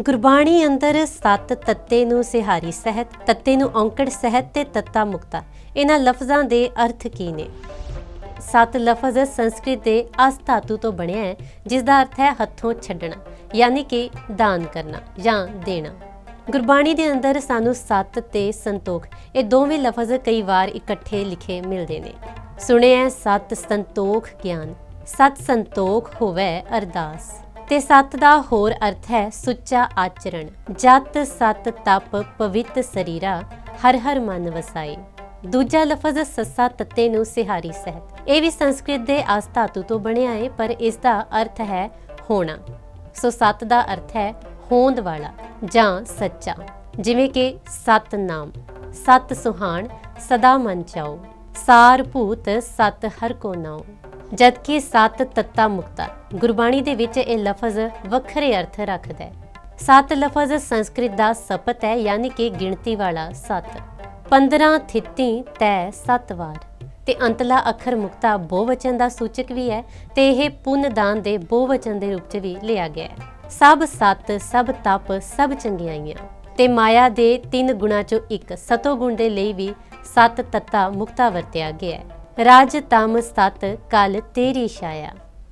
ਗੁਰਬਾਣੀ ਅੰਦਰ ਸੱਤ ਤੱਤੇ ਨੂੰ ਸਿਹਾਰੀ ਸਹਿਤ, ਤੱਤੇ ਨੂੰ ਔਂਕੜ ਸਹਿਤ ਤੇ ਤੱਤਾ ਮੁਕਤਾ। ਇਹਨਾਂ ਲਫ਼ਜ਼ਾਂ ਦੇ ਅਰਥ ਕੀ ਨੇ? ਸੱਤ ਲਫ਼ਜ਼ ਸੰਸਕ੍ਰਿਤ ਦੇ ਅਸ ਧਾਤੂ ਤੋਂ ਬਣਿਆ ਹੈ ਜਿਸ ਦਾ ਅਰਥ ਹੈ ਹੱਥੋਂ ਛੱਡਣਾ, ਯਾਨੀ ਕਿ ਦਾਨ ਕਰਨਾ ਜਾਂ ਦੇਣਾ। ਗੁਰਬਾਣੀ ਦੇ ਅੰਦਰ ਸਾਨੂੰ ਸੱਤ ਤੇ ਸੰਤੋਖ, ਇਹ ਦੋਵੇਂ ਲਫ਼ਜ਼ ਕਈ ਵਾਰ ਇਕੱਠੇ ਲਿਖੇ ਮਿਲਦੇ ਨੇ। ਸੁਣਿਆ ਸੱਤ ਸੰਤੋਖ ਗਿਆਨ, ਸਤ ਸੰਤੋਖ ਹੋਵੇ ਅਰਦਾਸ। ਤੇ ਸੱਤ ਦਾ ਹੋਰ ਅਰਥ ਹੈ ਸੁੱਚਾ ਆਚਰਣ। ਜਤ, ਸਤ, ਤਪ, ਪਵਿੱਤ ਸਰੀਰਾ, ਹਰ ਹਰ ਮਨ ਵਸਾਏ। ਦੂਜਾ ਲਫ਼ਜ਼ ਸੱਸਾ ਤੱਤੇ ਨੂੰ ਸਿਹਾਰੀ ਸਹਿਤ। ਇਹ ਵੀ ਸੰਸਕ੍ਰਿਤ ਦੇ ਆਸ ਧਾਤੂ ਤੋਂ ਬਣਿਆ ਹੈ ਪਰ ਇਸ ਦਾ ਅਰਥ ਹੈ ਹੋਣਾ। ਸੋ ਸੱਤ ਦਾ ਅਰਥ ਹੈ ਹੋਂਦ ਵਾਲਾ ਜਾਂ ਸੱਚਾ। ਜਿਵੇਂ ਕਿ ਸਤ ਨਾਮ, ਸਤ ਸੁਹਾਣ, ਸਦਾ ਮਨ ਚਾਓ। ਸਾਰ ਭੂਤ, ਸਤ ਹਰ ਕੋ ਨਾਉ ਜਦਕਿ ਸਤ ਤੱਤਾ ਮੁਕਤਾ ਗੁਰਬਾਣੀ ਦੇ ਵਿੱਚ ਇਹ ਲਫ਼ਜ਼ ਵੱਖਰੇ ਅਰਥ ਰੱਖਦਾ ਹੈ। ਸਤ ਲਫ਼ਜ਼ ਸੰਸਕ੍ਰਿਤ ਦਾ ਸਪਤ ਹੈ, ਯਾਨੀ ਕਿ ਗਿਣਤੀ ਵਾਲਾ ਸਤ। 15 ਥਿੱਤੀ ਤੈ ਸੱਤ ਵਾਰ। ਤੇ ਅੰਤਲਾ ਅੱਖਰ ਮੁਕਤਾ ਬਹੁਵਚਨ ਦਾ ਸੂਚਕ ਵੀ ਹੈ ਤੇ ਇਹ ਪੁੰਨ ਦਾਨ ਦੇ ਬਹੁਵਚਨ ਦੇ ਰੂਪ 'ਚ ਵੀ ਲਿਆ ਗਿਆ ਹੈ। ਸਭ ਸਤ, ਸਭ ਤਪ, ਸਭ ਚੰਗਿਆਈਆਂ। ਤੇ ਮਾਇਆ ਦੇ ਤਿੰਨ ਗੁਣਾ 'ਚੋਂ ਇੱਕ ਸਤੋ ਗੁਣ ਦੇ ਲਈ ਵੀ ਸਤ ਤੱਤਾ ਮੁਕਤਾ ਵਰਤਿਆ ਗਿਆ ਹੈ। രാജതാമസ്ഥാത്ത് കാൽ തേരീശായ